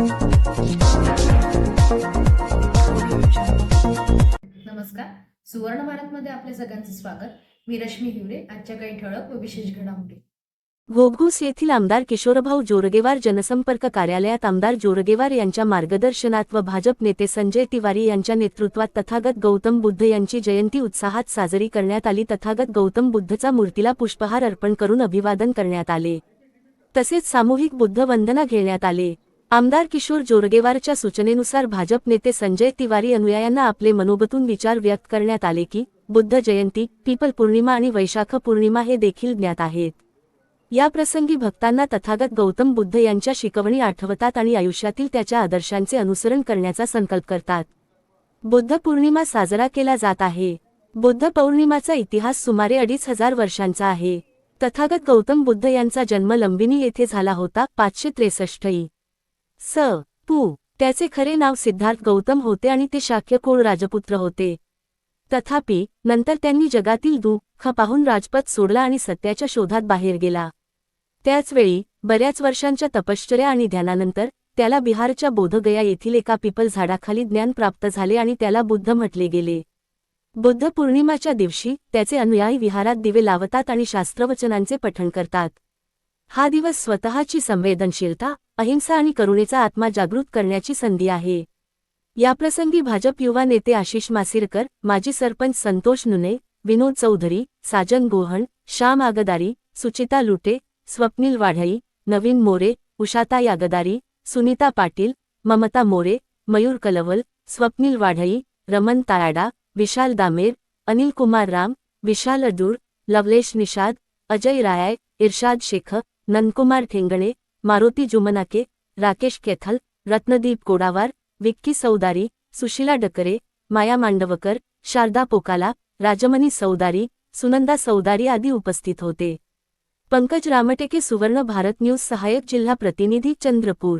नमस्कार. सुवर्ण भारतमध्ये आपल्या सगळ्यांचं स्वागत. मी रश्मी हिवरे आजच्या काही ठळक व विशेष घडामोडी. घोघूस येथील आमदार किशोरभाऊ जोरगेवार जनसंपर्क कार्यालयात आमदार जोरगेवार यांच्या मार्गदर्शनात व भाजप नेते संजय तिवारी यांच्या नेतृत्वात तथागत गौतम बुद्ध यांची जयंती उत्साहात साजरी करण्यात आली. तथागत गौतम बुद्धचा मूर्तीला पुष्पहार अर्पण करून अभिवादन करण्यात आले. तसेच सामूहिक बुद्ध वंदना घेण्यात आले. आमदार किशोर जोरगेवारच्या सूचनेनुसार भाजप नेते संजय तिवारी अनुयायांना आपले मनोगतून विचार व्यक्त करण्यात आले की बुद्ध जयंती पीपल पौर्णिमा आणि वैशाख पौर्णिमा हे देखील ज्ञात आहेत. या प्रसंगी भक्तांना तथागत गौतम बुद्ध यांच्या शिकवणी आठवतात आणि आयुष्यातील त्याच्या आदर्शांचे अनुसरण करण्याचा संकल्प करतात. बुद्ध पौर्णिमा साजरा केला जात आहे. बुद्ध पौर्णिमाचा इतिहास सुमारे अडीच हजार वर्षांचा आहे. तथागत गौतम बुद्ध यांचा जन्म लंबिनी येथे झाला होता पाचशे त्रेसष्ट स पू. त्याचे खरे नाव सिद्धार्थ गौतम होते आणि ते शाक्य कोळ राजपुत्र होते. तथापि नंतर त्यांनी जगातील दुःख पाहून राजपथ सोडला आणि सत्याच्या शोधात बाहेर गेला. त्याचवेळी बऱ्याच वर्षांच्या तपश्चर्या आणि ध्यानानंतर त्याला बिहारच्या बोधगया येथील एका पिपल झाडाखाली ज्ञान प्राप्त झाले आणि त्याला बुद्ध म्हटले गेले. बुद्ध पौर्णिमाच्या दिवशी त्याचे अनुयायी विहारात दिवे लावतात आणि शास्त्रवचनांचे पठण करतात. हा दिवस स्वतःची संवेदनशीलता अहिंसा आणि करुणेचा आत्मा जागृत करण्याची संधी आहे. याप्रसंगी भाजप युवा नेते आशिष मासिरकर माजी सरपंच संतोष नुने विनोद चौधरी साजन गोहण श्याम आगदारी सुचिता लुटे स्वप्नील वाढई नवीन मोरे उषाता यागदारी सुनीता पाटील ममता मोरे मयूर कलवल स्वप्नील वाढई रमन तायाडा विशाल दामेर अनिल कुमार राम विशाल अडूर लवलेश निषाद अजय राय इर्शाद शेख नंदकुमार ठेंगळे मारुती जुमनाके राकेश केथल रत्नदीप कोडावार विक्की सौदारी सुशिला डकरे माया मांडवकर शारदा पोकाला राजमणी सौदारी सुनंदा सौदारी आदी उपस्थित होते पंकज रामटेके सुवर्ण भारत न्यूज सहायक जिल्हा प्रतिनिधी चंद्रपूर